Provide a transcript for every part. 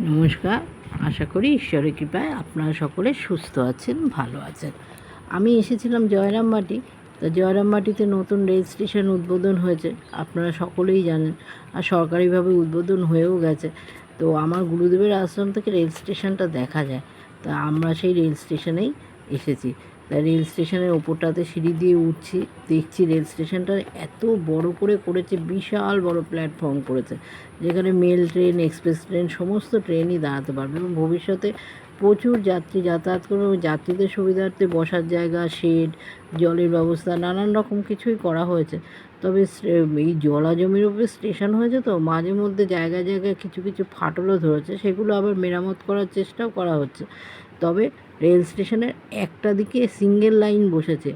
নমস্কার। আশা করি ঈশ্বরের কৃপায় আপনারা সকলে সুস্থ আছেন, ভালো আছেন। আমি এসেছিলাম জয়রামবাটি তা জয়রামবাটিতে নতুন রেল স্টেশন উদ্বোধন হয়েছে, আপনারা সকলেই জানেন। আর সরকারিভাবে উদ্বোধন হয়েও গেছে। তো আমার গুরুদেবের আশ্রম থেকে রেল স্টেশনটা দেখা যায়। তা আমরা সেই রেল স্টেশনেই এসেছি। রেল স্টেশনের ওপরটাতে সিঁড়ি দিয়ে উঠছি, দেখছি রেল স্টেশনটা এত বড় করে করেছে, বিশাল বড় প্ল্যাটফর্ম করেছে, যেখানে মেল ট্রেন এক্সপ্রেস ট্রেন সমস্ত ট্রেনই দাঁড়াতে পারবে এবং ভবিষ্যতে প্রচুর যাত্রী যাতায়াত এবং যাত্রীদের সুবিধার্থে বসার জায়গা শেড জলের ব্যবস্থা, নানান রকম কিছুই করা হয়েছে। তবে এই জলা জমির উপরে স্টেশন হয়েছে তো, মাঝে মধ্যে জায়গায় জায়গায় কিছু কিছু ফাটলও ধরেছে, সেগুলো আবার মেরামত করার চেষ্টাও করা হচ্ছে। তবে রেল স্টেশনের একটা দিকে সিঙ্গেল লাইন বসেছে।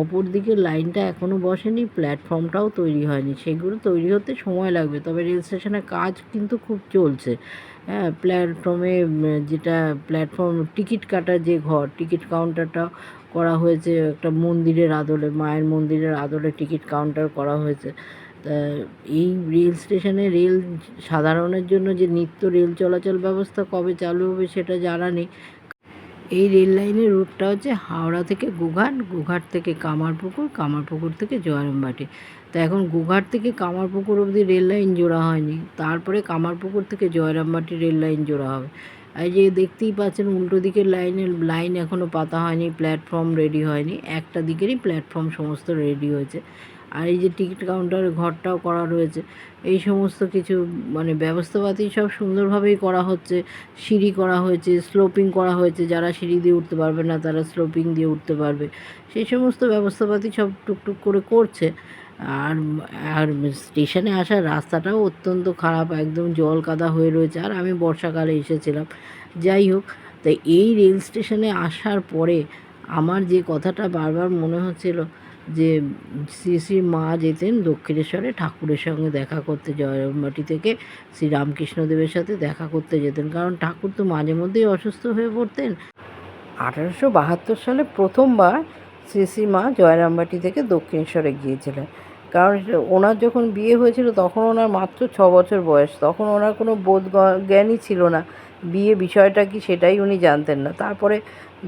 অপর দিকে লাইনটা এখনও বসেনি, প্ল্যাটফর্মটাও তৈরি হয়নি। সেগুলো তৈরি হতে সময় লাগবে, তবে রেল স্টেশনের কাজ কিন্তু খুব চলছে। হ্যাঁ প্ল্যাটফর্মে, যেটা প্ল্যাটফর্ম, টিকিট কাটার যে ঘর, টিকিট কাউন্টারটা করা হয়েছে, একটা মন্দিরের আদলে, মায়ের মন্দিরের আদলে টিকিট কাউন্টার করা হয়েছে। এই রেল স্টেশনে রেল সাধারণের জন্য যে নিত্য রেল চলাচল ব্যবস্থা কবে চালু হবে সেটা জানা নেই। এই রেল লাইনের রুটটা হচ্ছে হাওড়া থেকে গুঘাট গুঘাট থেকে কামারপুকুর কামারপুকুর থেকে জয়রামবাটি। তো এখন গোঘাট থেকে কামারপুকুর অবধি রেল লাইন জোড়া হয়নি, তারপরে কামারপুকুর থেকে জয়রামবাটি রেল লাইন জোড়া হবে। এই যে দেখতেই পাচ্ছেন উল্টো দিকের লাইনের লাইন এখনও পাতা হয়নি প্ল্যাটফর্ম রেডি হয়নি, একটা দিকেরই প্ল্যাটফর্ম সমস্ত রেডি হয়েছে। আর এই যে টিকিট কাউন্টারের ঘরটাও করা রয়েছে। এই সমস্ত কিছু মানে ব্যবস্থাপাতি সব সুন্দরভাবেই করা হচ্ছে। সিঁড়ি করা হয়েছে স্লোপিং করা হয়েছে। যারা সিঁড়ি দিয়ে উঠতে পারবে না, তারা স্লোপিং দিয়ে উঠতে পারবে। সেই সমস্ত ব্যবস্থাপাতি সব টুকটুক করে করছে। আর আর স্টেশনে আসার রাস্তাটাও অত্যন্ত খারাপ, একদম জল কাদা হয়ে রয়েছে। আর আমি বর্ষাকালে এসেছিলাম। যাই হোক, তো এই রেল স্টেশনে আসার পরে আমার যে কথাটা বারবার মনে হচ্ছিল যে, শ্রী মা যেতেন দক্ষিণেশ্বরে, ঠাকুরের সঙ্গে দেখা করতে জয়রামবাটি থেকে শ্রী রামকৃষ্ণদেবের সাথে দেখা করতে যেতেন। কারণ ঠাকুর তো মাঝে মধ্যেই অসুস্থ হয়ে পড়তেন। আঠারোশো বাহাত্তর সালে প্রথমবার শ্রী শ্রী মা জয়রামবাটি থেকে দক্ষিণেশ্বরে গিয়েছিলেন। কারণ ওনার যখন বিয়ে হয়েছিল তখন ওনার মাত্র ছ বছর বয়স। তখন ওনার কোনো বোধ জ্ঞানই ছিল না। বিয়ে বিষয়টা কি সেটাই উনি জানতেন না। তারপরে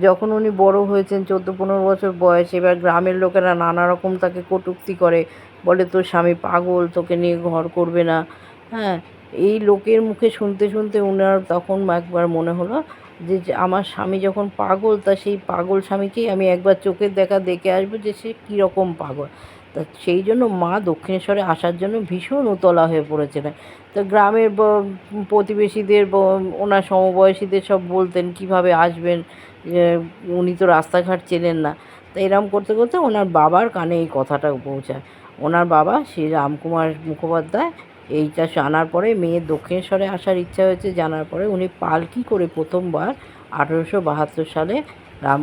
যখন উনি বড় হয়েছেন, চোদ্দ পনেরো বছর বয়স, এবার গ্রামের লোকেরা নানা রকম তাকে কটূক্তি করে, বলে, তোর স্বামী পাগল, তোকে নিয়ে ঘর করবে না। হ্যাঁ এই লোকের মুখে শুনতে শুনতে ওনার তখন একবার মনে হলো যে আমার স্বামী যখন পাগল, তা সেই পাগল স্বামীকেই আমি একবার চোখের দেখা দেখে আসব যে সে কীরকম পাগল। তা সেই জন্য মা দক্ষিণেশ্বরে আসার জন্য ভীষণ উতলা হয়ে পড়েছিলেন। তো গ্রামের প্রতিবেশীদের ওনার সমবয়সীদের সব বলতেন, কীভাবে আসবেন? উনি তো রাস্তাঘাট চেনেন না। তো এরম করতে করতে ওনার বাবার কানে এই কথাটা পৌঁছায়। ওনার বাবা শ্রী রামকুমার মুখোপাধ্যায়, এইটা জানার পরে মেয়ের দক্ষিণেশ্বরে আসার ইচ্ছা হয়েছে, জানার পরে উনি পালকি করে প্রথমবার আঠেরোশো বাহাত্তর সালে রাম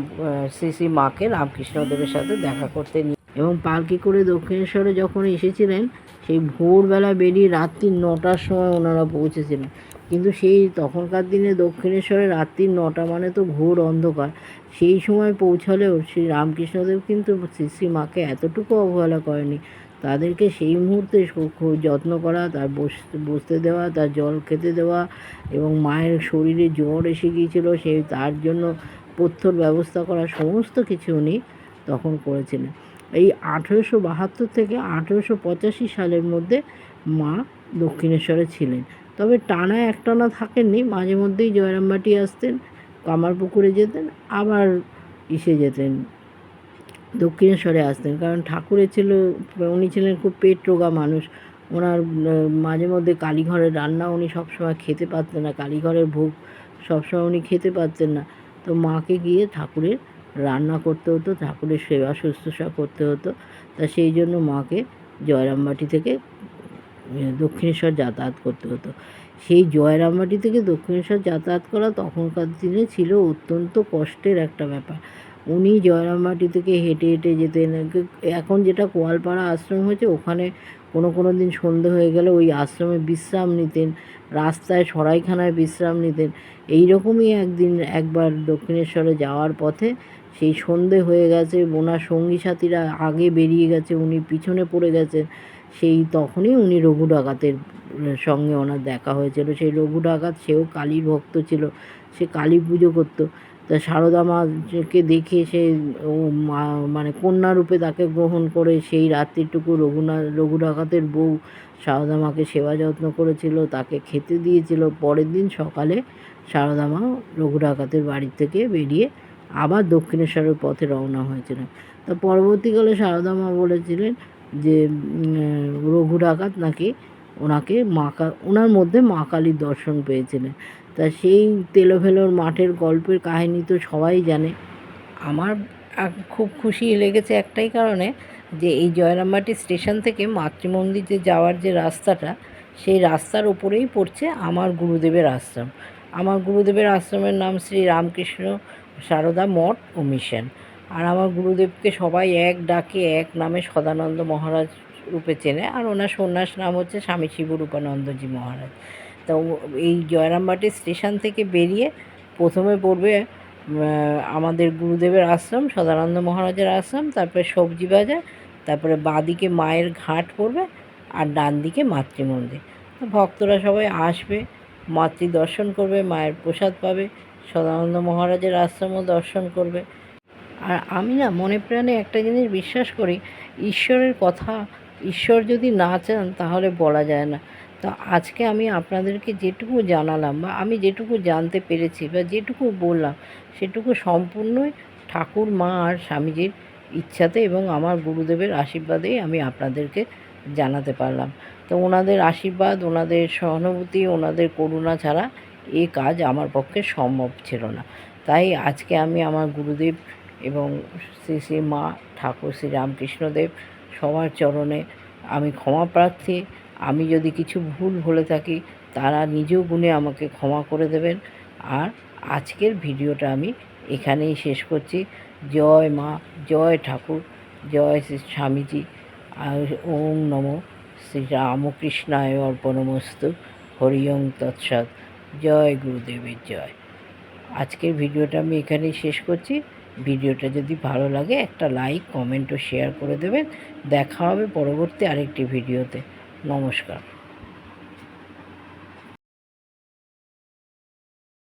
শ্রী শ্রী মাকে রামকৃষ্ণদেবের সাথে দেখা করতে নিয়ে এবং পালকি করে দক্ষিণেশ্বরে যখন এসেছিলেন, সেই ভোরবেলা বেরিয়ে রাত্রি নটার সময় ওনারা পৌঁছেছিলেন। কিন্তু সেই তখনকার দিনে দক্ষিণেশ্বরে রাত্রি নটা মানে তো ঘোর অন্ধকার। সেই সময় পৌঁছালেও শ্রী রামকৃষ্ণদেব কিন্তু শ্রী মাকে এতটুকু অবহেলা করেনি। তাদেরকে সেই মুহূর্তে যত্ন করা, তার বস- বসতে দেওয়া, তার জল খেতে দেওয়া এবং মায়ের শরীরে জ্বর এসে গিয়েছিল, সেই তার জন্য পথ্যর ব্যবস্থা করা সমস্ত কিছু উনি তখন করেছিলেন। এই আঠেরোশো বাহাত্তর থেকে আঠেরোশো পঁচাশি সালের মধ্যে মা দক্ষিণেশ্বরে ছিলেন। তবে টানা একটানা থাকেননি, মাঝে মধ্যেই জয়রামবাটি আসতেন, কামারপুকুরে যেতেন, আবার ইসে যেতেন। দক্ষিণেশ্বরে আসতেন, কারণ ঠাকুরের ছিল, উনি ছিলেন খুব পেট রোগা মানুষ। ওনার মাঝে মধ্যে কালীঘরের রান্না উনি সবসময় খেতে পারতেন না, কালীঘরের ভোগ সবসময় উনি খেতে পারতেন না। তো মাকে গিয়ে ঠাকুরের রান্না করতে হতো, ঠাকুরের সেবা, শুশ্রূষা করতে হতো। তা সেই জন্য মাকে জয়রামবাটি থেকে দক্ষিণেশ্বর যাতায়াত করতে হতো। সেই জয়রামবাটি থেকে দক্ষিণেশ্বর যাতায়াত করা তখনকার দিনে ছিল অত্যন্ত কষ্টের একটা ব্যাপার। উনি জয়রামবাটি থেকে হেঁটে হেঁটে যেতেন এখন যেটা কোয়ালপাড়া আশ্রম হয়েছে, ওখানে কোনো কোনো দিন সন্ধে হয়ে গেলে ওই আশ্রমে বিশ্রাম নিতেন, রাস্তায় সরাইখানায় বিশ্রাম নিতেন। এই রকমই একদিন, একবার দক্ষিণেশ্বরে যাওয়ার পথে সেই সন্ধে হয়ে গেছে ওনার সঙ্গী সাথীরা আগে বেরিয়ে গেছে, উনি পিছনে পড়ে গেছেন। সেই তখনই উনি রঘু ডাকাতের সঙ্গে ওনার দেখা হয়েছিল। সেই রঘু ডাকাত সেও কালীর ভক্ত ছিল, সে কালী পুজো করতো। তা সারদা মাকে দেখে সে মানে কন্যা রূপে তাকে গ্রহণ করে, সেই রাত্রিটুকু রঘুনা রঘু ডাকাতের বউ সারদা মাকে সেবা যত্ন করেছিল, তাকে খেতে দিয়েছিল। পরের দিন সকালে সারদা মা রঘু ডাকাতের বাড়ি থেকে বেরিয়ে আবার দক্ষিণেশ্বরের পথে রওনা হয়েছিলেন। তা পরবর্তীকালে সারদা মা বলেছিলেন যে রঘু ডাকাত নাকি ওনাকে মা ওনার মধ্যে মা কালীর দর্শন পেয়েছিলেন। তা সেই তেলোভেলোর মাঠের গল্পের কাহিনী তো সবাই জানে। আমার খুব খুশি লেগেছে একটাই কারণে যে, এই জয়রামবাটি স্টেশন থেকে মাতৃমন্দিরে যাওয়ার যে রাস্তাটা, সেই রাস্তার উপরেই পড়ছে আমার গুরুদেবের আশ্রম। আমার গুরুদেবের আশ্রমের নাম শ্রী রামকৃষ্ণ সারদা, মঠ ও মিশন। আর আমার গুরুদেবকে সবাই এক ডাকে, এক নামে সদানন্দ মহারাজ রূপে চেনে। আর ওনার সন্ন্যাস নাম হচ্ছে স্বামী শিবরূপানন্দজি মহারাজ। তো এই জয়রামবাটি স্টেশন থেকে বেরিয়ে প্রথমে পড়বে আমাদের গুরুদেবের আশ্রম, সদানন্দ মহারাজের আশ্রম, তারপরে সবজি বাজার, তারপরে বাঁদিকে মায়ের ঘাট পড়বে, আর ডান দিকে মাতৃমন্দির ভক্তরা সবাই আসবে মাতৃ দর্শন করবে, মায়ের প্রসাদ পাবে সদানন্দ মহারাজের আশ্রমও দর্শন করবে। আর আমি না মনে প্রাণে একটা জিনিস বিশ্বাস করি, ঈশ্বরের কথা ঈশ্বর যদি না চান তাহলে বলা যায় না। তো আজকে আমি আপনাদেরকে যেটুকু জানালাম বা আমি যেটুকু জানতে পেরেছি বা যেটুকু বললাম, সেটুকু সম্পূর্ণই ঠাকুর মা আর স্বামীজির ইচ্ছাতে এবং আমার গুরুদেবের আশীর্বাদেই আমি আপনাদেরকে জানাতে পারলাম। তো ওনাদের আশীর্বাদ, ওনাদের সহানুভূতি, ওনাদের করুণা ছাড়া এই কাজ আমার পক্ষে সম্ভব ছিল না। তাই আজকে আমি আমার গুরুদেব এবং শ্রী শ্রী মা ঠাকুর শ্রী রামকৃষ্ণদেব সবার চরণে আমি ক্ষমা প্রার্থী। আমি যদি কিছু ভুল বলে থাকি, তারা নিজ গুণে আমাকে ক্ষমা করে দেবেন। আর আজকের ভিডিওটা আমি এখানেই শেষ করছি। জয় মা, জয় ঠাকুর, জয় শ্রী স্বামীজি। ওম নম শ্রী রামকৃষ্ণায় অর্পণমস্তু। হরি ওং তৎসৎ। জয় গুরুদেবের জয়। আজকের ভিডিওটা আমি এখানেই শেষ করছি। ভিডিওটা যদি ভালো লাগে একটা লাইক, কমেন্ট ও শেয়ার করে দেবেন। দেখা হবে পরবর্তী আরেকটি ভিডিওতে। নমস্কার।